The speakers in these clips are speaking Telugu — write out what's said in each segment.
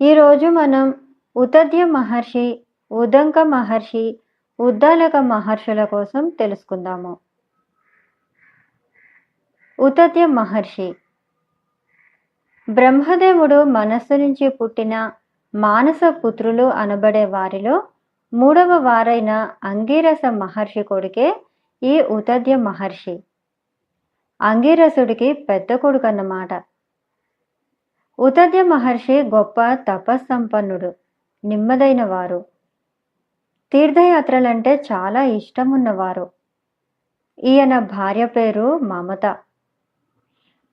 ఈరోజు మనం ఉతద్య మహర్షి ఉదంక మహర్షి ఉద్దాలక మహర్షుల కోసం తెలుసుకుందాము. ఉతద్య మహర్షి. బ్రహ్మదేవుడు మనస్సు నుంచి పుట్టిన మానస పుత్రులు అనబడే వారిలో మూడవ వారైన అంగీరస మహర్షి కొడుకే ఈ ఉతద్య మహర్షి. అంగీరసుడికి పెద్ద కొడుకు అన్నమాట ఉతద్య మహర్షి గొప్ప తపస్సంపన్నుడు నెమ్మదైన వారు తీర్థయాత్రలంటే చాలా ఇష్టం ఉన్నవారు ఈయన భార్య పేరు మమత.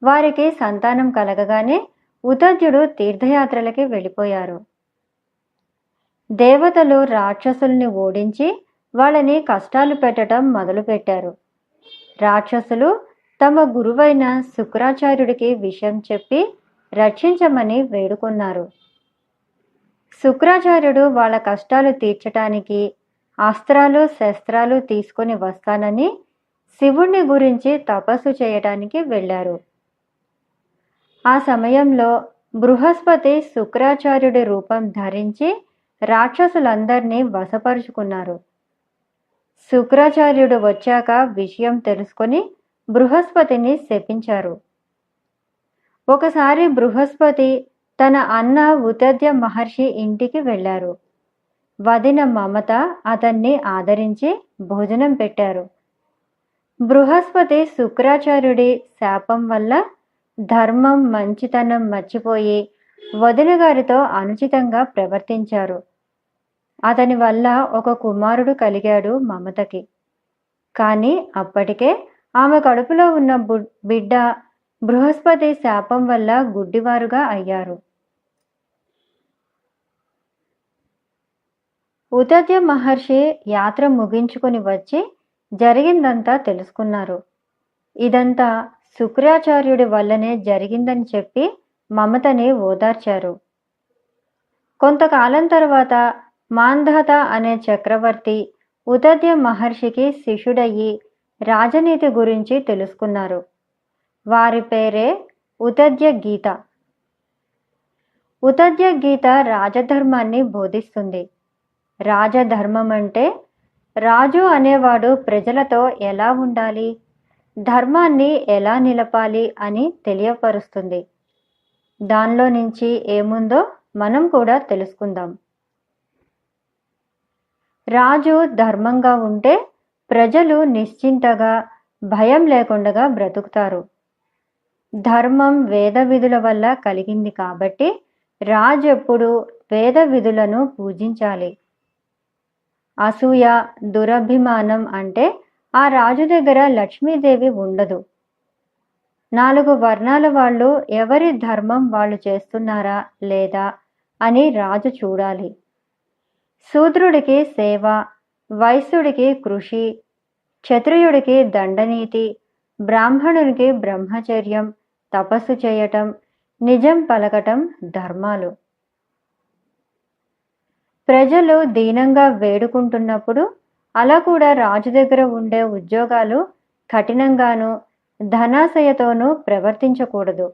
వారికి సంతానం కలగగానే ఉతద్యుడు తీర్థయాత్రలకి వెళ్ళిపోయారు. దేవతలు రాక్షసుల్ని ఓడించి వాళ్ళని కష్టాలు పెట్టడం మొదలుపెట్టారు. రాక్షసులు తమ గురువైన శుక్రాచార్యుడికి విషయం చెప్పి రక్షించమని వేడుకున్నారు. శుక్రాచార్యుడు వాళ్ళ కష్టాలు తీర్చటానికి అస్త్రాలు శస్త్రాలు తీసుకొని వస్తానని శివుణ్ణి గురించి తపస్సు చేయటానికి వెళ్ళారు. ఆ సమయంలో బృహస్పతి శుక్రాచార్యుడి రూపం ధరించి రాక్షసులందరినీ వశపరుచుకున్నారు. శుక్రాచార్యుడు వచ్చాక విషయం తెలుసుకొని బృహస్పతిని శపించారు. ఒకసారి బృహస్పతి తన అన్న ఉతద్య మహర్షి ఇంటికి వెళ్ళారు. వదిన మమత అతన్ని ఆదరించి భోజనం పెట్టారు. బృహస్పతి శుక్రాచార్యుడి శాపం వల్ల ధర్మం మంచితనం మర్చిపోయి వదిన గారితో అనుచితంగా ప్రవర్తించారు. అతని వల్ల ఒక కుమారుడు కలిగాడు మమతకి. కానీ అప్పటికే ఆమె కడుపులో ఉన్న బిడ్డ బృహస్పతి శాపం వల్ల గుడ్డివారుగా అయ్యారు. ఉదద్య మహర్షి యాత్ర ముగించుకొని వచ్చి జరిగిందంతా తెలుసుకున్నారు. ఇదంతా శుక్రాచార్యుడి వల్లనే జరిగిందని చెప్పి మమతని ఓదార్చారు. కొంతకాలం తర్వాత మాంధాత అనే చక్రవర్తి ఉదద్య మహర్షికి శిష్యుడయ్యి రాజనీతి గురించి తెలుసుకున్నారు. వారి పేరే ఉతద్య గీత. ఉతద్య గీత రాజధర్మాన్ని బోధిస్తుంది. రాజధర్మం అంటే రాజు అనేవాడు ప్రజలతో ఎలా ఉండాలి? ధర్మాన్ని ఎలా నిలపాలి అని తెలియపరుస్తుంది. దానిలో నుంచి ఏముందో మనం కూడా తెలుసుకుందాం. రాజు ధర్మంగా ఉంటే ప్రజలు నిశ్చింతగా భయం లేకుండా బ్రతుకుతారు. ధర్మం వేద విధుల వల్ల కలిగింది కాబట్టి రాజు ఎప్పుడు వేద విధులను పూజించాలి. అసూయ దురభిమానం అంటే ఆ రాజు దగ్గర లక్ష్మీదేవి ఉండదు. నాలుగు వర్ణాల వాళ్ళు ఎవరి ధర్మం వాళ్ళు చేస్తున్నారా లేదా అని రాజు చూడాలి. శూద్రుడికి సేవ వైశ్యుడికి కృషి క్షత్రియుడికి దండనీతి బ్రాహ్మణునికి బ్రహ్మచర్యం తపస్సు చేయటం నిజం పలకటం ధర్మాలు. ప్రజలు దీనంగా వేడుకుంటున్నప్పుడు అలా కూడా రాజు దగ్గర ఉండే ఉద్యోగాలు కఠినంగాను ధనాశయతోనూ ప్రవర్తించకూడదు.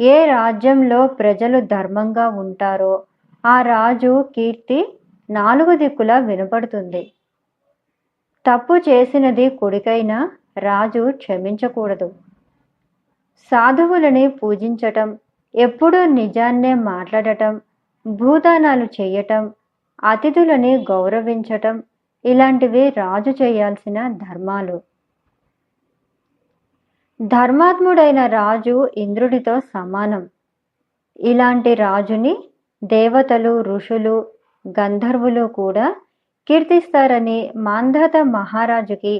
ఏ రాజ్యంలో ప్రజలు ధర్మంగా ఉంటారో ఆ రాజు కీర్తి నాలుగు దిక్కులా వినపడుతుంది. తప్పు చేసినది కుడికైనా రాజు క్షమించకూడదు. సాధువులని పూజించటం ఎప్పుడూ నిజాన్నే మాట్లాడటం భూదానాలు చేయటం అతిథులని గౌరవించటం ఇలాంటివి రాజు చేయాల్సిన ధర్మాలు. ధర్మాత్ముడైన రాజు ఇంద్రుడితో సమానం. ఇలాంటి రాజుని దేవతలు ఋషులు గంధర్వులు కూడా కీర్తిస్తారని మాంధాత మహారాజుకి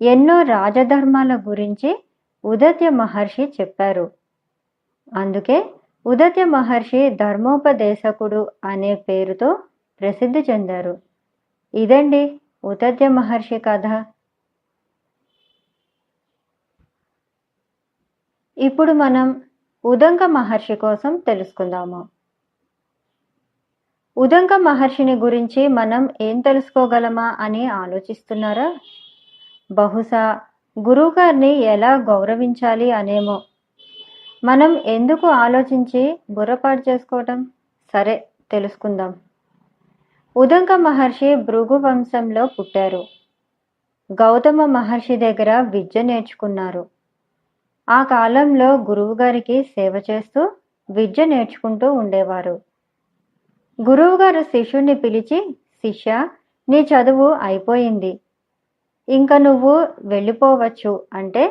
ఎన్నో రాజధర్మాల గురించి ఉదత్య మహర్షి చెప్పారు. అందుకే ఉదత్య మహర్షి ధర్మోపదేశకుడు అనే పేరుతో ప్రసిద్ధి చెందారు. ఇదండి ఉదత్య మహర్షి కథ. ఇప్పుడు మనం ఉదంక మహర్షి కోసం తెలుసుకుందాము. ఉదంక మహర్షిని గురించి మనం ఏం తెలుసుకోగలమా అని ఆలోచిస్తున్నారా? బహుశా గురువుగారిని ఎలా గౌరవించాలి అనేమో. మనం ఎందుకు ఆలోచించి బుర్రపాటు చేసుకోవటం? సరే తెలుసుకుందాం. ఉదంక మహర్షి భృగు వంశంలో పుట్టారు. గౌతమ మహర్షి దగ్గర విద్య నేర్చుకున్నారు. ఆ కాలంలో గురువుగారికి సేవ చేస్తూ విద్య నేర్చుకుంటూ ఉండేవారు. గురువుగారు శిష్యుణ్ణి పిలిచి శిష్య నీ చదువు అయిపోయింది. ఇంకా నువ్వు వెళ్ళిపోవచ్చు అంటే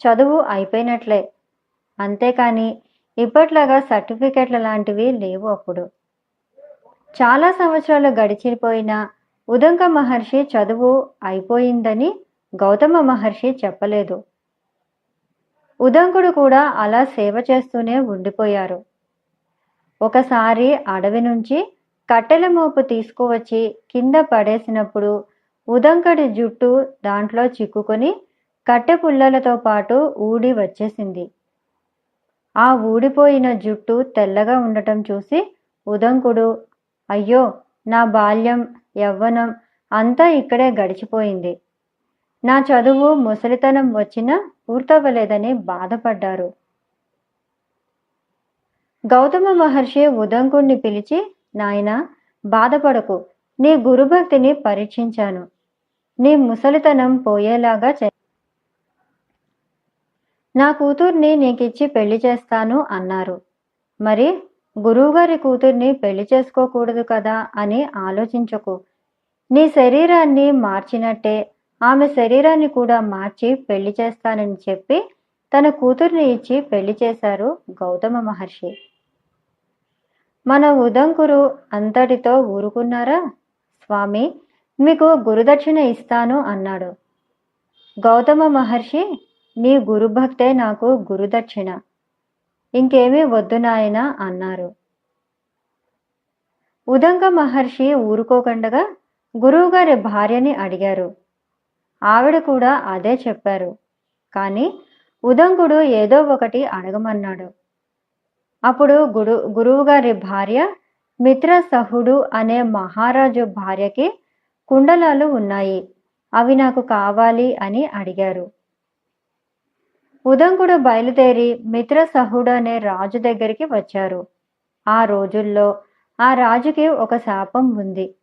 చదువు అయిపోయినట్లే. అంతేకాని ఇప్పట్లాగా సర్టిఫికెట్ల లాంటివి లేవు అప్పుడు. చాలా సంవత్సరాలు గడిచిపోయినా ఉదంక మహర్షి చదువు అయిపోయిందని గౌతమ మహర్షి చెప్పలేదు. ఉదంకుడు కూడా అలా సేవ చేస్తూనే ఉండిపోయారు. ఒకసారి అడవి నుంచి కట్టెల మోపు తీసుకువచ్చి కింద పడేసినప్పుడు ఉదంకడి జుట్టు దాంట్లో చిక్కుకొని కట్టె పుల్లలతో పాటు ఊడి వచ్చేసింది. ఆ ఊడిపోయిన జుట్టు తెల్లగా ఉండటం చూసి ఉదంకుడు అయ్యో నా బాల్యం యవ్వనం అంతా ఇక్కడే గడిచిపోయింది. నా చదువు ముసలితనం వచ్చినా పూర్తవ్వలేదని బాధపడ్డారు. గౌతమ మహర్షి ఉదంకుణ్ణి పిలిచి నాయన బాధపడకు. నీ గురుభక్తిని పరీక్షించాను. నీ ముసలితనం పోయేలాగా చే నా కూతుర్ని నీకిచ్చి పెళ్ళి చేస్తాను అన్నారు. మరి గురువుగారి కూతుర్ని పెళ్ళి చేసుకోకూడదు కదా అని ఆలోచించకు. నీ శరీరాన్ని మార్చినట్టే ఆమె శరీరాన్ని కూడా మార్చి పెళ్ళి చేస్తానని చెప్పి తన కూతుర్ని ఇచ్చి పెళ్ళి చేశారు గౌతమ మహర్షి. మన ఉదంకురు అంతటితో ఊరుకున్నారా? స్వామి మీకు గురుదక్షిణ ఇస్తాను అన్నాడు. గౌతమ మహర్షి నీ గురుభక్తే నాకు గురుదక్షిణ. ఇంకేమీ వద్దు నాయన అన్నారు. ఉదంగ మహర్షి ఊరుకోకుండగా గురువుగారి భార్యని అడిగారు. ఆవిడ కూడా అదే చెప్పారు. కానీ ఉదంకుడు ఏదో ఒకటి అడగమన్నాడు. అప్పుడు గురు గురువుగారి భార్య మిత్రసహుడు అనే మహారాజు భార్యకి కుండలాలు ఉన్నాయి. అవి నాకు కావాలి అని అడిగారు. ఉదంకుడు బయలుదేరి మిత్రసహుడు అనే రాజు దగ్గరికి వచ్చారు. ఆ రోజుల్లో ఆ రాజుకి ఒక శాపం ఉంది.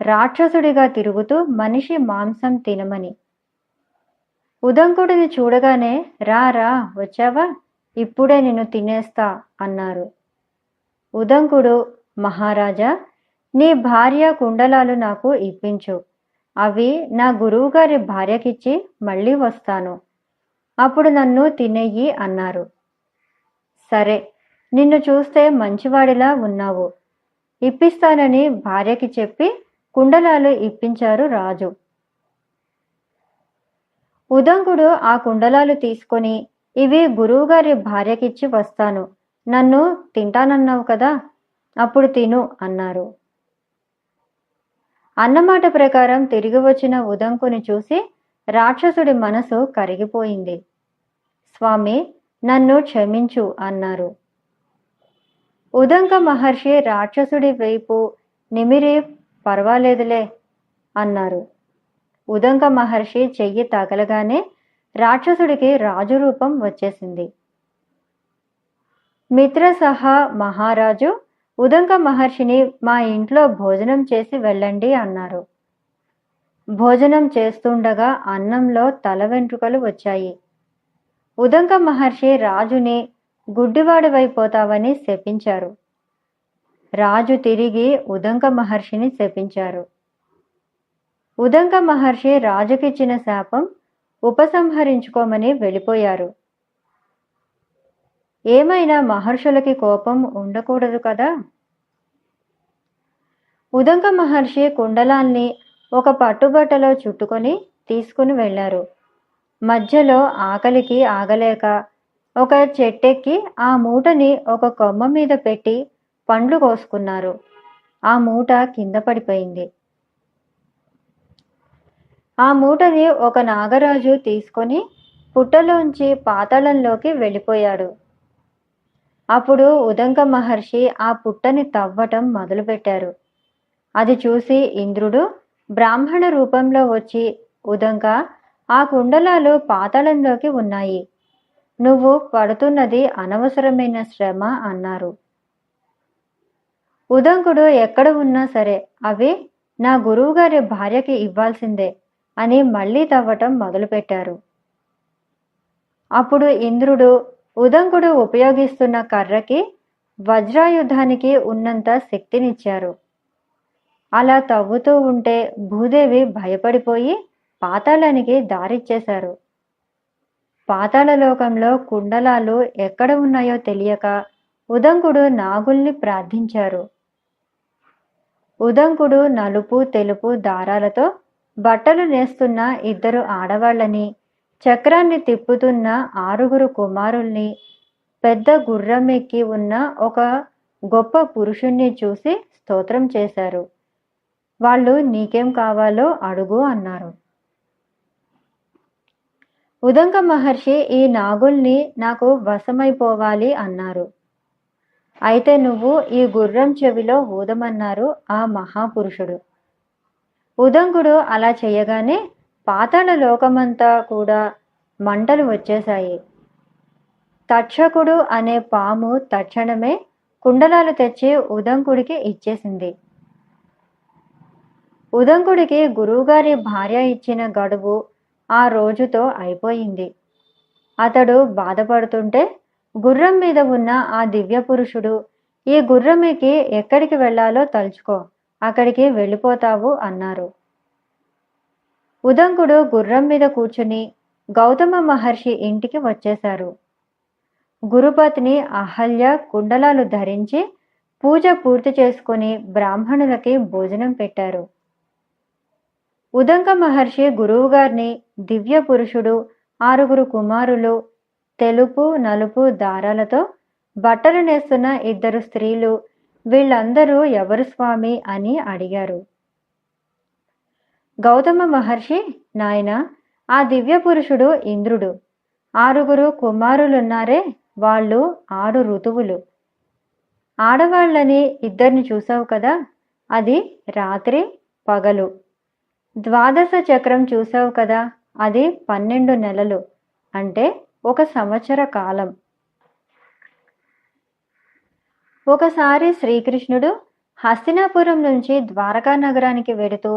రాక్షసుడిగా తిరుగుతూ మనిషి మాంసం తినమని. ఉదంకుడిని చూడగానే రా రా వచ్చావా? ఇప్పుడే నిన్ను తినేస్తా అన్నారు. ఉదంకుడు మహారాజా నీ భార్య కుండలాలు నాకు ఇప్పించు. అవి నా గురువుగారి భార్యకిచ్చి మళ్ళీ వస్తాను. అప్పుడు నన్ను తినేయి అన్నారు. సరే నిన్ను చూస్తే మంచివాడిలా ఉన్నావు. ఇప్పిస్తానని భార్యకి చెప్పి కుండలాలు ఇప్పించారు రాజు. ఉదంకుడు ఆ కుండలాలు తీసుకొని ఇవి గురువుగారి భార్యకిచ్చి వస్తాను. నన్ను తింటానన్నావు కదా అప్పుడు తిను అన్నారు. అన్నమాట ప్రకారం తిరిగి వచ్చిన ఉదంకుని చూసి రాక్షసుడి మనసు కరిగిపోయింది. స్వామి నన్ను క్షమించు అన్నారు. ఉదంక మహర్షి రాక్షసుడి వైపు నిమిరి పర్వాలేదులే అన్నారు. ఉదంక మహర్షి చెయ్యి తగలగానే రాక్షసుడికి రాజు రూపం వచ్చేసింది. మిత్రసహ మహారాజు ఉదంక మహర్షిని మా ఇంట్లో భోజనం చేసి వెళ్ళండి అన్నారు. భోజనం చేస్తుండగా అన్నంలో తల వెంట్రుకలు వచ్చాయి. ఉదంక మహర్షి రాజుని గుడ్డివాడివైపోతావని శపించారు. రాజు తిరిగి ఉదంక మహర్షిని శపించారు. ఉదంక మహర్షి రాజుకిచ్చిన శాపం ఉపసంహరించుకోమని వెళ్ళిపోయారు. ఏమైనా మహర్షులకి కోపం ఉండకూడదు కదా? ఉదంక మహర్షి కుండలాల్ని ఒక పట్టుబట్టలో చుట్టుకొని తీసుకుని వెళ్ళారు. మధ్యలో ఆకలికి ఆగలేక ఒక చెట్టెక్కి ఆ మూటని ఒక కొమ్మ మీద పెట్టి పండ్లు కోసుకున్నారు. ఆ మూట కింద పడిపోయింది. ఆ మూటని ఒక నాగరాజు తీసుకొని పుట్టలోంచి పాతాళంలోకి వెళ్ళిపోయాడు. అప్పుడు ఉదంక మహర్షి ఆ పుట్టని తవ్వటం మొదలుపెట్టారు. అది చూసి ఇంద్రుడు బ్రాహ్మణ రూపంలో వచ్చి ఉదంక ఆ కుండలాలు పాతాళంలోకి ఉన్నాయి. నువ్వు పడుతున్నది అనవసరమైన శ్రమ అన్నారు. ఉదంకుడు ఎక్కడ ఉన్నా సరే అవి నా గురువుగారి భార్యకి ఇవ్వాల్సిందే అని మళ్ళీ తవ్వటం మొదలుపెట్టారు. అప్పుడు ఇంద్రుడు ఉదంకుడు ఉపయోగిస్తున్న కర్రకి వజ్రాయుధానికి ఉన్నంత శక్తినిచ్చారు. అలా తవ్వుతూ ఉంటే భూదేవి భయపడిపోయి పాతాళానికి దారిచ్చేశారు. పాతాళలోకంలో కుండలాలు ఎక్కడ ఉన్నాయో తెలియక ఉదంకుడు నాగుల్ని ప్రార్థించారు. ఉదంకుడు నలుపు తెలుపు దారాలతో బట్టలు నేస్తున్న ఇద్దరు ఆడవాళ్ళని చక్రాన్ని తిప్పుతున్న ఆరుగురు కుమారుల్ని పెద్ద గుర్రం ఎక్కి ఉన్న ఒక గొప్ప పురుషుణ్ణి చూసి స్తోత్రం చేశారు. వాళ్ళు నీకేం కావాలో అడుగు అన్నారు. ఉదంక మహర్షి ఈ నాగుల్ని నాకు వశమైపోవాలి అన్నారు. అయితే నువ్వు ఈ గుర్రం చెవిలో ఊదమన్నారు ఆ మహాపురుషుడు. ఉదంకుడు అలా చేయగానే పాతాళ లోకమంతా కూడా మంటలు వచ్చేశాయి. తక్షకుడు అనే పాము తక్షణమే కుండలాలు తెచ్చి ఉదంకుడికి ఇచ్చేసింది. ఉదంకుడికి గురువుగారి భార్య ఇచ్చిన గడువు ఆ రోజుతో అయిపోయింది. అతడు బాధపడుతుంటే గుర్రం మీద ఉన్న ఆ దివ్య పురుషుడు ఈ గుర్రమికి ఎక్కడికి వెళ్ళాలో తలుచుకో అక్కడికి వెళ్ళిపోతావు అన్నారు. ఉదంకుడు గుర్రం మీద కూర్చుని గౌతమ మహర్షి ఇంటికి వచ్చేశారు. గురుపత్ని అహల్య కుండలాలు ధరించి పూజ పూర్తి చేసుకుని బ్రాహ్మణులకి భోజనం పెట్టారు. ఉదంక మహర్షి గురువుగారిని దివ్య పురుషుడు ఆరుగురు కుమారులు తెలుపు నలుపు దారాలతో బట్టలు నేస్తున్న ఇద్దరు స్త్రీలు వీళ్ళందరూ ఎవరు స్వామి అని అడిగారు. గౌతమ మహర్షి నాయన ఆ దివ్య పురుషుడు ఇంద్రుడు. ఆరుగురు కుమారులున్నారే వాళ్ళు ఆరు ఋతువులు. ఆడవాళ్ళని ఇద్దరిని చూసావు కదా అది రాత్రి పగలు. ద్వాదశ చక్రం చూసావు కదా అది పన్నెండు నెలలు అంటే ఒక సంవత్సర కాలం. ఒకసారి శ్రీకృష్ణుడు హస్తినాపురం నుంచి ద్వారకా నగరానికి వెడుతూ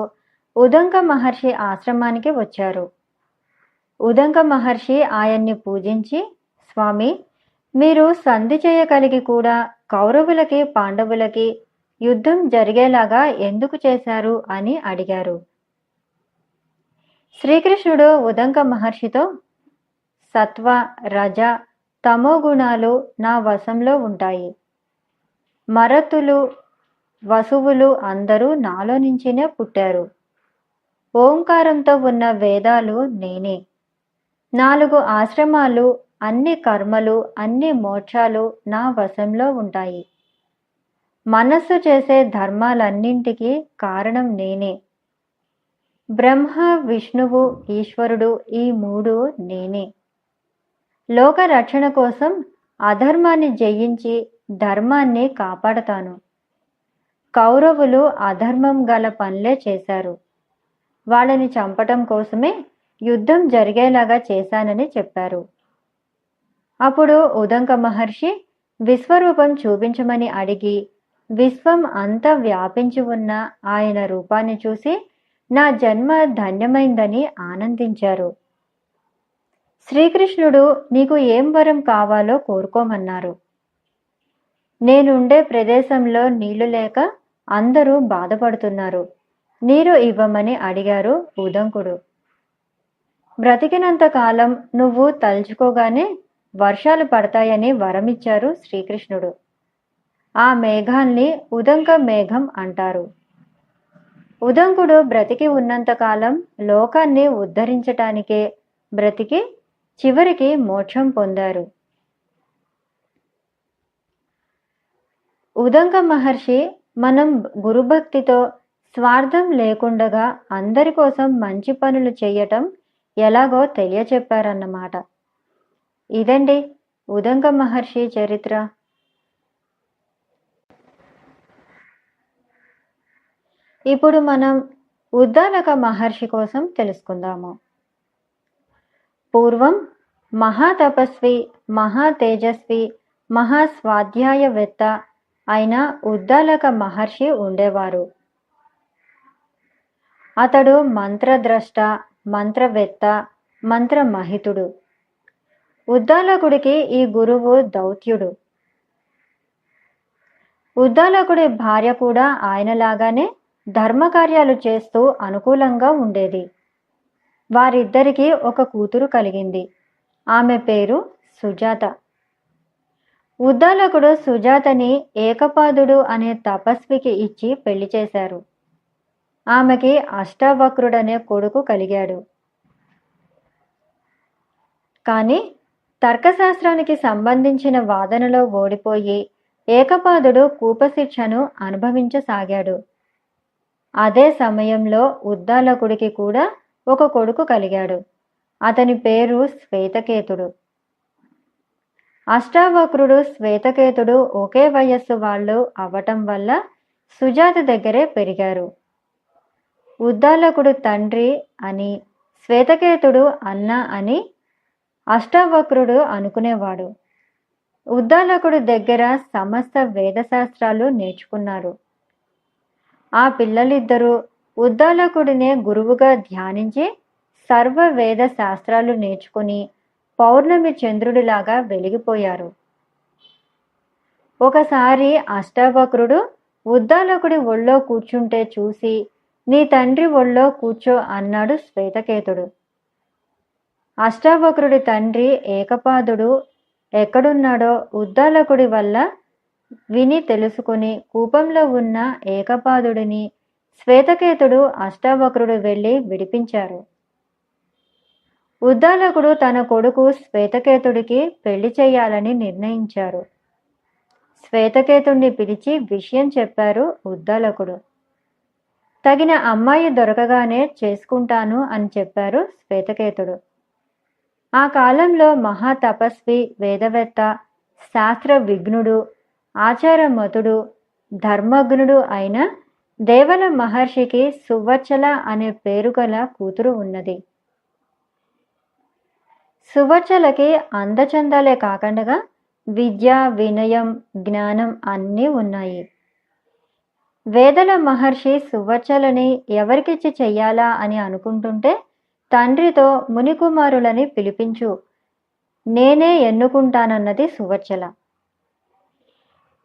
ఉదంక మహర్షి ఆశ్రమానికి వచ్చారు. ఉదంక మహర్షి ఆయన్ని పూజించి స్వామి మీరు సంధి చేయగలిగి కూడా కౌరవులకి పాండవులకి యుద్ధం జరిగేలాగా ఎందుకు చేశారు? అని అడిగారు. శ్రీకృష్ణుడు ఉదంక మహర్షితో సత్వ రజ తమో గుణాలు నా వశంలో ఉంటాయి. మరతులు వసువులు అందరూ నాలో నుంచినే పుట్టారు. ఓంకారంతో ఉన్న వేదాలు నేనే. నాలుగు ఆశ్రమాలు అన్ని కర్మలు అన్ని మోక్షాలు నా వశంలో ఉంటాయి. మనస్సు చేసే ధర్మాలన్నింటికి కారణం నేనే. బ్రహ్మ విష్ణువు ఈశ్వరుడు ఈ మూడు నేనే. లోక రక్షణ కోసం అధర్మాన్ని జయించి ధర్మాన్ని కాపాడతాను. కౌరవులు అధర్మం గల పనులే చేశారు. వాళ్ళని చంపటం కోసమే యుద్ధం జరిగేలాగా చేశానని చెప్పారు. అప్పుడు ఉదంక మహర్షి విశ్వరూపం చూపించమని అడిగి విశ్వం అంతా వ్యాపించి ఉన్న ఆయన రూపాన్ని చూసి నా జన్మ ధన్యమైందని ఆనందించారు. శ్రీకృష్ణుడు నీకు ఏం వరం కావాలో కోరుకోమన్నారు. నేనుండే ప్రదేశంలో నీళ్ళు లేక అందరూ బాధపడుతున్నారు. నీరు ఇవ్వమని అడిగారు ఉదంకుడు. బ్రతికినంత కాలం నువ్వు తలుచుకోగానే వర్షాలు పడతాయని వరమిచ్చారు శ్రీకృష్ణుడు. ఆ మేఘాల్ని ఉదంక మేఘం అంటారు. ఉదంకుడు బ్రతికి ఉన్నంతకాలం లోకాన్ని ఉద్ధరించటానికే బ్రతికి చివరికి మోక్షం పొందారు. ఉదంక మహర్షి మనం గురుభక్తితో స్వార్థం లేకుండగా అందరి కోసం మంచి పనులు చేయటం ఎలాగో తెలియచెప్పారన్నమాట. ఇదండి ఉదంగ మహర్షి చరిత్ర. ఇప్పుడు మనం ఉద్దాలక మహర్షి కోసం తెలుసుకుందాము. పూర్వం మహాతపస్వి మహా తేజస్వి మహాస్వాధ్యాయవేత్త అయిన ఉద్దాలక మహర్షి ఉండేవారు. అతడు మంత్రద్రష్ట మంత్రవేత్త మంత్రమహితుడు. ఉద్దాలకుడికి ఈ గురువు దౌత్యుడు. ఉద్దాలకుడి భార్య కూడా ఆయనలాగానే ధర్మకార్యాలు చేస్తూ అనుకూలంగా ఉండేది. వారిద్దరికీ ఒక కూతురు కలిగింది. ఆమె పేరు సుజాత. ఉద్దాలకుడు సుజాతని ఏకపాదుడు అనే తపస్వికి ఇచ్చి పెళ్ళి చేశారు. ఆమెకి అష్టావక్రుడనే కొడుకు కలిగాడు. కానీ తర్కశాస్త్రానికి సంబంధించిన వాదనలో ఓడిపోయి ఏకపాదుడు కూపశిక్షను అనుభవించసాగాడు. అదే సమయంలో ఉద్దాలకుడికి కూడా ఒక కొడుకు కలిగాడు. అతని పేరు శ్వేతకేతుడు. అష్టావక్రుడు శ్వేతకేతుడు ఒకే వయస్సు వాళ్ళు అవ్వటం వల్ల సుజాత దగ్గరే పెరిగారు. ఉద్దాలకుడు తండ్రి అని శ్వేతకేతుడు అన్న అని అష్టావక్రుడు అనుకునేవాడు. ఉద్దాలకుడు దగ్గర సమస్త వేదశాస్త్రాలు నేర్చుకున్నారు. ఆ పిల్లలిద్దరూ ఉద్దాలకుడినే గురువుగా ధ్యానించి సర్వ వేద శాస్త్రాలు నేర్చుకుని పౌర్ణమి చంద్రుడిలాగా వెలిగిపోయారు. ఒకసారి అష్టావక్రుడు ఉద్దాలకుడి ఒళ్ళో కూర్చుంటే చూసి నీ తండ్రి ఒళ్ళో కూర్చో అన్నాడు శ్వేతకేతుడు. అష్టావక్రుడి తండ్రి ఏకపాదుడు ఎక్కడున్నాడో ఉద్దాలకుడి వల్ల విని తెలుసుకుని కూపంలో ఉన్న ఏకపాదుడిని శ్వేతకేతుడు అష్టావక్రుడు వెళ్ళి విడిపించారు. ఉద్దాలకుడు తన కొడుకు శ్వేతకేతుడికి పెళ్ళి చేయాలని నిర్ణయించారు. శ్వేతకేతుడిని పిలిచి విషయం చెప్పారు ఉద్దాలకుడు. తగిన అమ్మాయి దొరకగానే చేసుకుంటాను అని చెప్పారు శ్వేతకేతుడు. ఆ కాలంలో మహా తపస్వి వేదవేత్త శాస్త్ర విఘ్నుడు ఆచారమతుడు ధర్మజ్ఞుడు అయిన దేవల మహర్షికి సువచ్చల అనే పేరు గల కూతురు ఉన్నది. సువర్చలకి అందచందాలే కాకుండా విద్య వినయం జ్ఞానం అన్నీ ఉన్నాయి. వేదల మహర్షి సువర్చలని ఎవరికిచ్చి చెయ్యాలా అని అనుకుంటుంటే తండ్రితో మునికుమారులని పిలిపించు నేనే ఎన్నుకుంటానన్నది సువచ్చల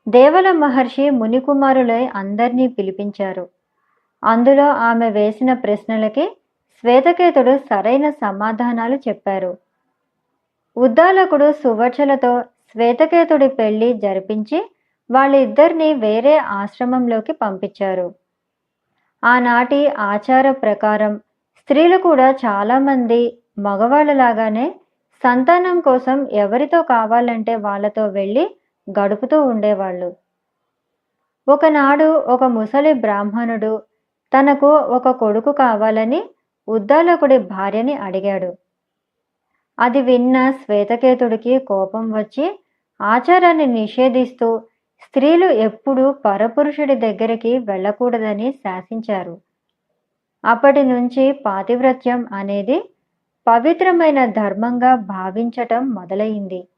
దేవల మహర్షి మునికుమారులై అందరినీ పిలిపించారు. అందులో ఆమె వేసిన ప్రశ్నలకి శ్వేతకేతుడు సరైన సమాధానాలు చెప్పారు. ఉద్దాలకుడు సువర్చలతో శ్వేతకేతుడి పెళ్ళి జరిపించి వాళ్ళిద్దరిని వేరే ఆశ్రమంలోకి పంపించారు. ఆనాటి ఆచార ప్రకారం స్త్రీలు కూడా చాలామంది మగవాళ్ళలాగానే సంతానం కోసం ఎవరితో కావాలంటే వాళ్ళతో వెళ్ళి గడుపుతూ ఉండేవాళ్ళు. ఒకనాడు ఒక ముసలి బ్రాహ్మణుడు తనకు ఒక కొడుకు కావాలని ఉద్దాలకుడి భార్యని అడిగాడు. అది విన్న శ్వేతకేతుడికి కోపం వచ్చి ఆచారాన్ని నిషేధిస్తూ స్త్రీలు ఎప్పుడూ పరపురుషుడి దగ్గరికి వెళ్ళకూడదని శాసించారు. అప్పటి నుంచి పాతివ్రత్యం అనేది పవిత్రమైన ధర్మంగా భావించటం మొదలైంది.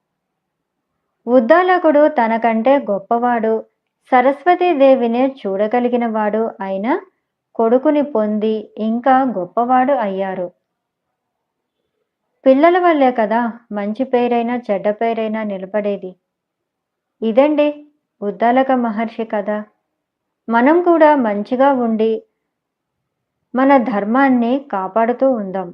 ఉద్దాలకుడు తనకంటే గొప్పవాడు సరస్వతీదేవినే చూడగలిగినవాడు అయిన కొడుకుని పొంది ఇంకా గొప్పవాడు అయ్యారు. పిల్లల వల్లే కదా మంచి పేరైనా చెడ్డ పేరైనా నిలబడేది. ఇదండి ఉద్దాలక మహర్షి కథ. మనం కూడా మంచిగా ఉండి మన ధర్మాన్ని కాపాడుతూ ఉందాం.